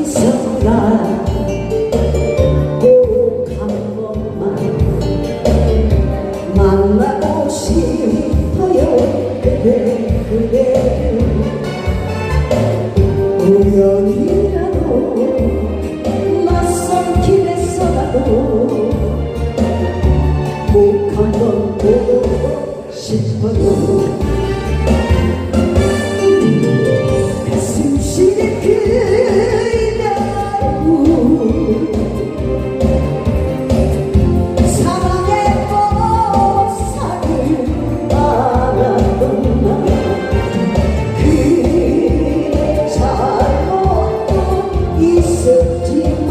있었나 꼭한 번만 만나고 싶어요 그대 그대. 우연이라도 낯선 길에서라도 꼭 한번 보고 seu dia.